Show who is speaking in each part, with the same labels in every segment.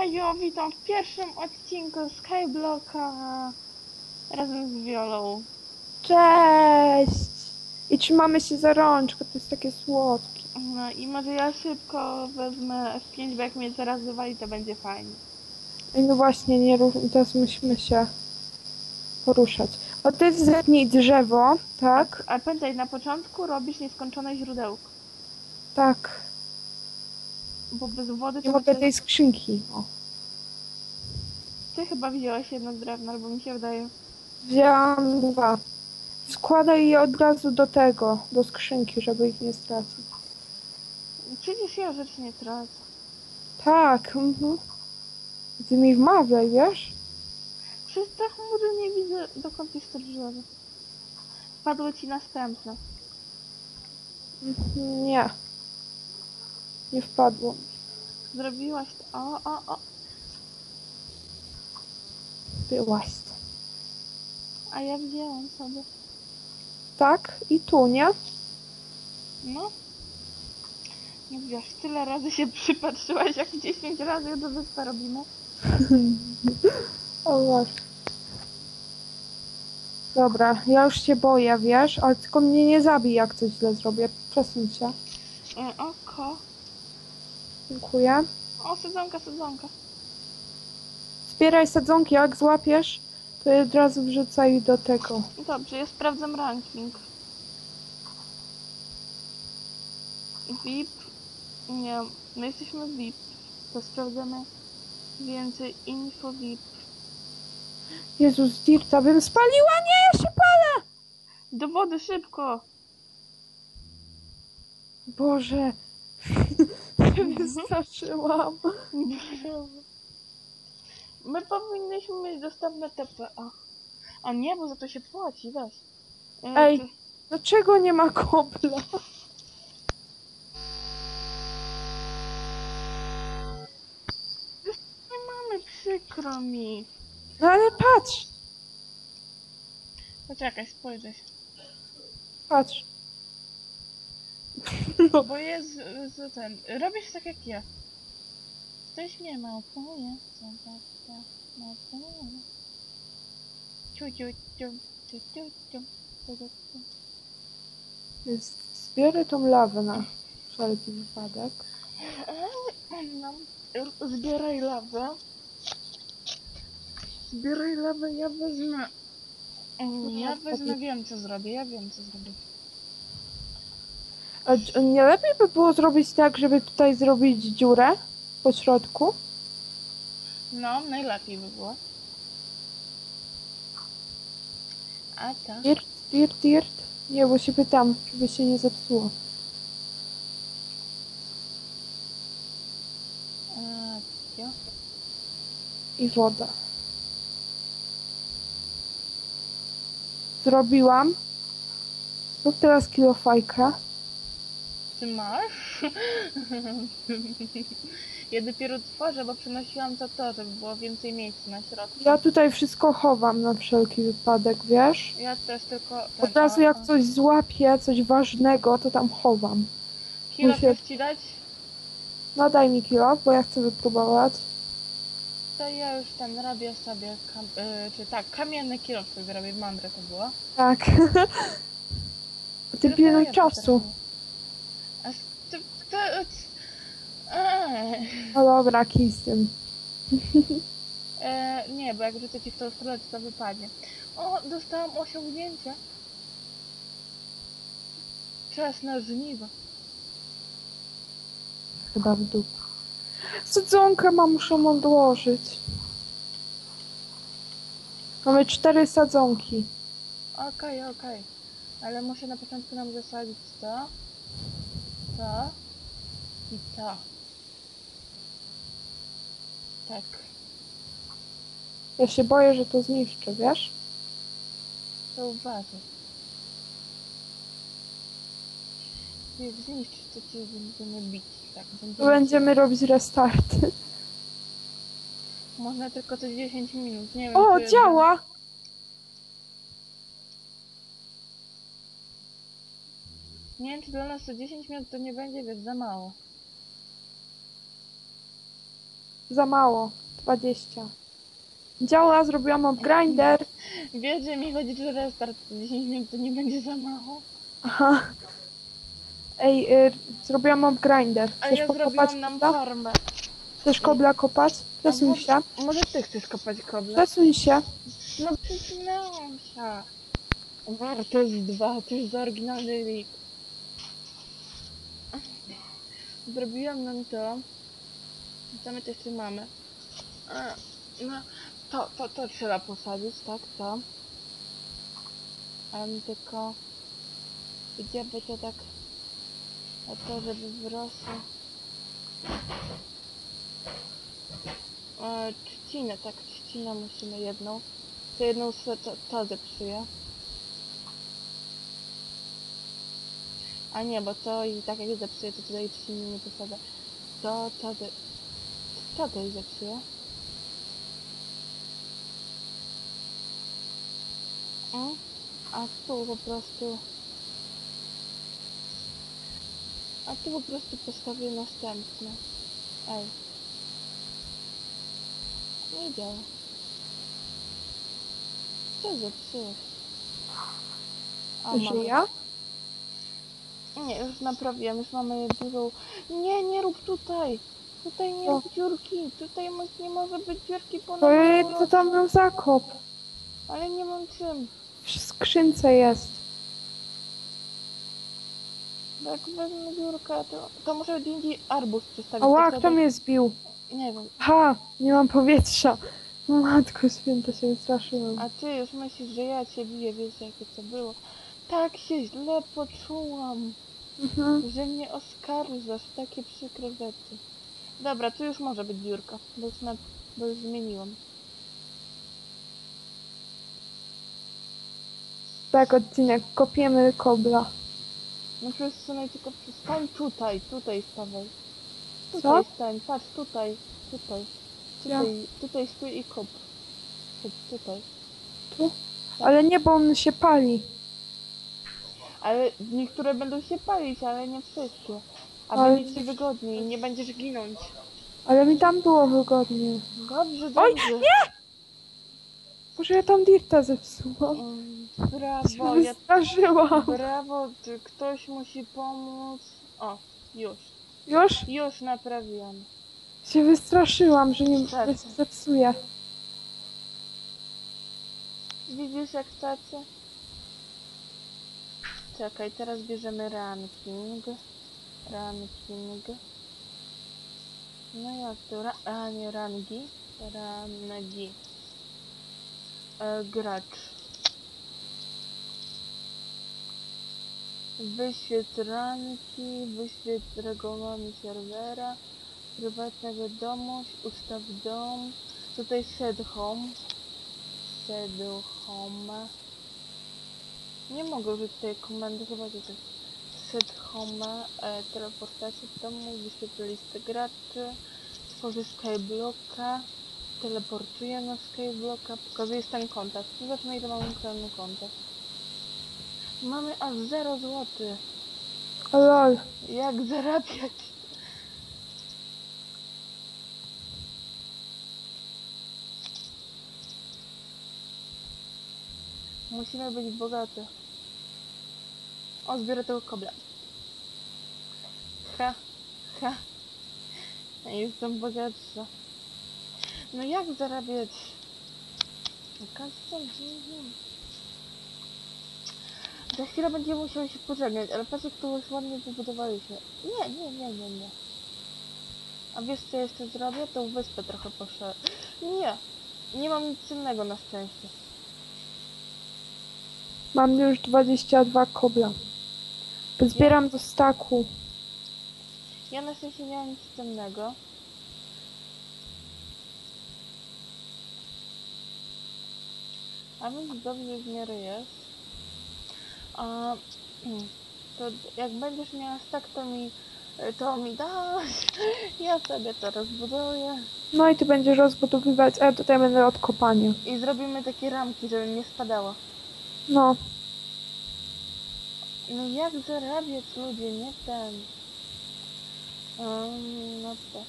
Speaker 1: Hejo, witam w pierwszym odcinku Skyblocka razem z Wiolą.
Speaker 2: Cześć! I trzymamy się za rączkę, to jest takie słodkie.
Speaker 1: No i może ja szybko wezmę F5, bo jak mnie zaraz wywali, to będzie fajnie.
Speaker 2: No właśnie, nie teraz musimy się poruszać. O, ty zetnij drzewo, tak?
Speaker 1: A pamiętaj, na początku robisz nieskończone źródełko,
Speaker 2: Tak.
Speaker 1: Bo bez wody
Speaker 2: Nie mogę
Speaker 1: będzie...
Speaker 2: tej skrzynki. O.
Speaker 1: Ty chyba wzięłaś jedno drewno, albo mi się wydaje.
Speaker 2: Wzięłam dwa. Składaj je od razu do tego, do skrzynki, żeby ich nie stracić.
Speaker 1: Przecież ja rzecz nie tracę.
Speaker 2: Tak, mhm. Ty mi wmawiaj, wiesz?
Speaker 1: Przez te chmury nie widzę, dokąd jest to drzewo. Padło ci następne.
Speaker 2: Mhm, Nie. Nie wpadło.
Speaker 1: Zrobiłaś to. O, o, o.
Speaker 2: Byłaś. to.
Speaker 1: A ja wzięłam sobie.
Speaker 2: Tak? I tu, nie?
Speaker 1: No. No wiesz, tyle razy się przypatrzyłaś, jak 10 razy do wyspa robimy.
Speaker 2: O właśnie. Dobra, ja już się boję, wiesz, ale tylko mnie nie zabij, jak coś źle zrobię. Przesuń się.
Speaker 1: E, oko.
Speaker 2: Dziękuję.
Speaker 1: O, sadzonka, sadzonka.
Speaker 2: Zbieraj sadzonki, jak złapiesz, to je od razu wrzucaj do tego.
Speaker 1: Dobrze, ja sprawdzam ranking. VIP. Nie, my jesteśmy VIP. To sprawdzamy więcej info VIP.
Speaker 2: Jezus, Dirta bym spaliła, nie, ja się palę!
Speaker 1: Do wody szybko!
Speaker 2: Boże. Się wystraszyłam.
Speaker 1: My powinniśmy mieć dostępne TPA. A nie, bo za to się płaci, weź. E,
Speaker 2: Ej. Dlaczego nie ma kobla?
Speaker 1: Nie mamy, przykro mi.
Speaker 2: No ale patrz,
Speaker 1: Poczekaj, spojrzę się.
Speaker 2: patrz.
Speaker 1: No bo jest z, ten. Robisz tak jak ja. Ktoś mnie małpuje. Zobaczcie. Małpuje. Ciu, ciu, ciu, ciu, ciu, ciu, ciu, ciu.
Speaker 2: Więc zbiorę tą lawę na wszelki wypadek.
Speaker 1: No, zbieraj lawę. Zbieraj lawę, ja wezmę. Mm, ja wezmę, wiem co zrobię, ja wiem co zrobię.
Speaker 2: A nie lepiej by było zrobić tak, żeby tutaj zrobić dziurę po środku?
Speaker 1: No, najlepiej by było. A co?
Speaker 2: Dirt, dirt, dirt. Nie, bo się pytam, żeby się nie zepsuło. I woda. Zrobiłam. Zrób teraz kilofajkę.
Speaker 1: Ty masz? ja dopiero tworzę, bo przenosiłam to to, żeby było więcej miejsca na środku.
Speaker 2: Ja tutaj wszystko chowam na wszelki wypadek, wiesz?
Speaker 1: Ja też tylko...
Speaker 2: Od razu jak coś złapię, coś ważnego, to tam chowam.
Speaker 1: Kilo
Speaker 2: muszę-
Speaker 1: chcesz ci dać?
Speaker 2: No daj mi kilo, bo ja chcę wypróbować.
Speaker 1: To ja już ten robię sobie, kam- y, czy tak, kamienny kilo sobie robię, mądre to było.
Speaker 2: Tak. Ty pilnuj czasu. No dobra, kij z tym.
Speaker 1: E, nie, bo jak rzucę ci w tą stronę, to, to wypadnie. O, dostałam osiągnięcie. Czas na żniwo.
Speaker 2: Chyba w dół. Sadzonkę mam, muszę odłożyć. Mamy cztery sadzonki.
Speaker 1: Okej, okej. Ale muszę na początku nam zasadzić to, to i to. Tak.
Speaker 2: Ja się boję, że to zniszczę, wiesz?
Speaker 1: To uważaj. Jak zniszczysz, to cię będziemy bić. Tak, będziemy
Speaker 2: będziemy robić restarty.
Speaker 1: Można tylko co 10 minut, nie wiem.
Speaker 2: O, działa!
Speaker 1: Nie wiem, czy dla nas to 10 minut to nie będzie, wiesz, za mało.
Speaker 2: Za mało. 20. Działa, zrobiłam upgrinder.
Speaker 1: Wiesz, że mi chodzi, że restart 10 minut to nie będzie za mało.
Speaker 2: Aha. Ej, y, zrobiłam upgrinder.
Speaker 1: A
Speaker 2: Chcesz
Speaker 1: ja
Speaker 2: pokopać
Speaker 1: zrobiłam nam
Speaker 2: kobla?
Speaker 1: farmę.
Speaker 2: Chcesz kobla kopać? Przesuń się.
Speaker 1: Może, może ty chcesz kopać koble?
Speaker 2: Przesuń się.
Speaker 1: No przesunęłam się. 2, to jest za oryginalny lik. Zrobiłam nam to. Co my tu jeszcze mamy? A, No, to, to, to trzeba posadzić, tak, to. Um, tylko... Gdzie by to tak... A to, żeby wyrosło... E, trzcinę, tak, trzcinę musimy jedną. To jedną se, to, to zepsuję. A nie, bo to i tak jak zepsuję, to tutaj trzciny nie posadzę. To, to, to, to też zepsuję. Mm, A tu po prostu... A tu po prostu postawię następne. Ej. Nie działa. Co zepsułeś? O,
Speaker 2: Że
Speaker 1: mamy.
Speaker 2: ja?
Speaker 1: Nie, już naprawiłem, już mamy dużą... Nie, nie rób tutaj! Tutaj nie rób dziurki! Tutaj mo- nie może być dziurki po nowym
Speaker 2: to tam był zakop.
Speaker 1: Ale nie mam czym.
Speaker 2: W skrzynce jest.
Speaker 1: Bo jak wezmę dziurkę, to, to muszę gdzie indziej arbuz przestawić.
Speaker 2: Ała,
Speaker 1: to
Speaker 2: kto mnie zbił?
Speaker 1: Nie wiem.
Speaker 2: Ha, nie mam powietrza. Matko święta się wystraszyłam.
Speaker 1: A ty już myślisz, że ja cię biję, wiesz jakie to było. Tak się źle poczułam,
Speaker 2: Mhm.
Speaker 1: że mnie oskarżasz, takie przykre rzeczy. Dobra, tu już może być dziurka, bo już, na, bo już zmieniłam.
Speaker 2: Tak, odcinek. Kopiemy kobla.
Speaker 1: No przesunę tylko stań tutaj, tutaj stawaj.
Speaker 2: Co?
Speaker 1: Tutaj stań, patrz tutaj, tutaj. Tutaj, tutaj stój i kop. Tutaj.
Speaker 2: Ale nie, bo on się pali.
Speaker 1: Ale niektóre będą się palić, ale nie wszystkie. A
Speaker 2: Ale-
Speaker 1: będzie ci wygodniej nie będziesz ginąć.
Speaker 2: Ale mi tam było wygodnie.
Speaker 1: Dobrze,
Speaker 2: Oj,
Speaker 1: dobrze.
Speaker 2: nie! Może ja tam dirta zepsułam.
Speaker 1: Brawo, ja...
Speaker 2: wystraszyłam.
Speaker 1: Brawo, ty, ktoś musi pomóc. O, już.
Speaker 2: Już?
Speaker 1: Już naprawiłam.
Speaker 2: Się wystraszyłam, że nie że się zepsuje.
Speaker 1: Widzisz jak tacy? Czekaj, teraz bierzemy ranking. Ranking. No jak to? Ra a nie rangi. Rangi. E, gracz. Wyświetl ranki, wyświetl regulaminy serwera, prywatna wiadomość, ustaw dom, tutaj set home, set home. Nie mogę użyć tej komendy, chyba to jest set home, e, teleportacja do domu, wyświetl listę graczy, tworzy skyblocka, teleportuje na skyblocka, pokazuje ten kontakt. Zobaczmy ile mamy pełny kontakt. Mamy aż 0 zł.
Speaker 2: Lol.
Speaker 1: Jak zarabiać? Musimy być bogaty. O, zbiorę tego kobla. Ha, ha. Ja jestem bogatsza. No jak zarabiać? Kasę, wiem. Za chwilę będziemy musieli się pożegnać, ale patrz jak to już ładnie wybudowaliśmy. Nie, nie, nie, nie, nie. A wiesz co jeszcze zrobię? Tą wyspę trochę poszerzę. Nie, nie mam nic innego na szczęście.
Speaker 2: Mam już 22 kobla. Zbieram do staku.
Speaker 1: Ja na szczęście nie mam nic cennego. A więc dobrze w miarę jest. A to jak będziesz miała stak, to mi to mi dasz. Ja sobie to rozbuduję.
Speaker 2: No i ty będziesz rozbudowywać, a ja tutaj będę od kopania.
Speaker 1: I zrobimy takie ramki, żeby nie spadało.
Speaker 2: No,
Speaker 1: No jak zarabiać ludzie, nie ten. Um, no to.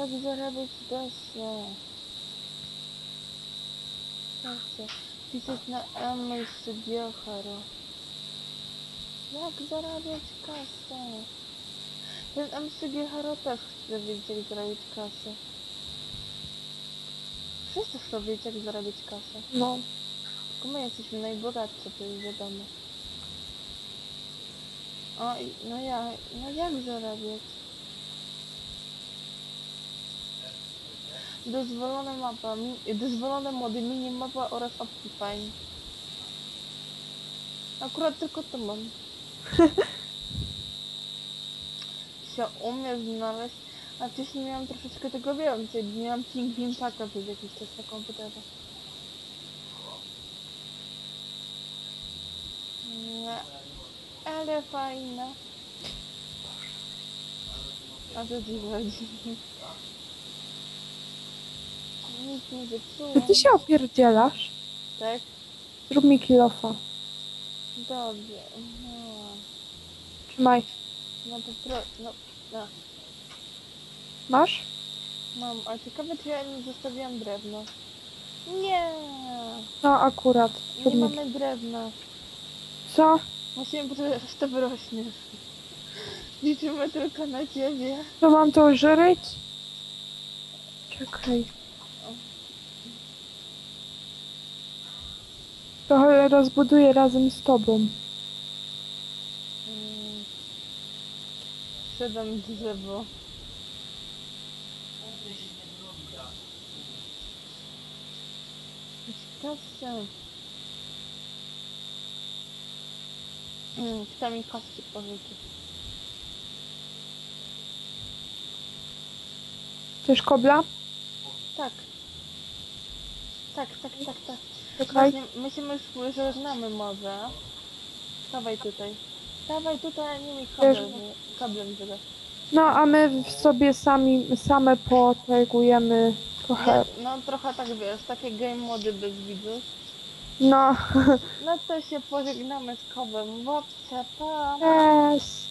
Speaker 1: Jak zarabiać kasę? Kasę. Pisać na MS Bioharo. Jak zarabiać kasę? Ten MC Haro też chce wiedzieć jak zarabiać kasę. Wszyscy chcą wiedzieć jak zarabiać kasę.
Speaker 2: No.
Speaker 1: Tylko my jesteśmy najbogatsi, to jest wiadomo. O, no ja, no jak zarabiać? Dozwolone mapa, mi, dozwolone mody, minimapa oraz Optifine. Akurat tylko to mam. się umie znaleźć, a wcześniej miałam troszeczkę tego więcej, bo miałam Pingwin Paka przez jakiś czas na komputerze. Nie, ale fajne. A co ci chodzi? Nic nie
Speaker 2: Czy
Speaker 1: zepsułam.
Speaker 2: ty się opierdzielasz?
Speaker 1: Tak?
Speaker 2: Zrób mi kilofa.
Speaker 1: Dobrze. No,
Speaker 2: Trzymaj.
Speaker 1: no to pro... No, no.
Speaker 2: Masz?
Speaker 1: Mam, a ciekawe czy ja nie zostawiłam drewno. Nie!
Speaker 2: No akurat.
Speaker 1: Nie
Speaker 2: Zrób mi...
Speaker 1: mamy drewna.
Speaker 2: Co?
Speaker 1: Poczekać, aż to wyrośnie. Liczymy tylko na ciebie.
Speaker 2: To mam to żryć? Czekaj. Trochę rozbuduję razem z tobą.
Speaker 1: Mm. Sprzedam drzewo. Ciekawsze. Mm, Kto mi kostki pożyczy?
Speaker 2: Chcesz kobla?
Speaker 1: Tak. Tak, tak, tak, tak.
Speaker 2: Czekaj.
Speaker 1: Właśnie, my się już żegnamy może. Stawaj tutaj. Stawaj tutaj, nie mi kablem, kablem żeby.
Speaker 2: No a my w sobie sami, same potegujemy trochę.
Speaker 1: No trochę tak wiesz, takie game mody bez widzów.
Speaker 2: No.
Speaker 1: No to się pożegnamy z kobem. Łapce, pa!
Speaker 2: Cześć.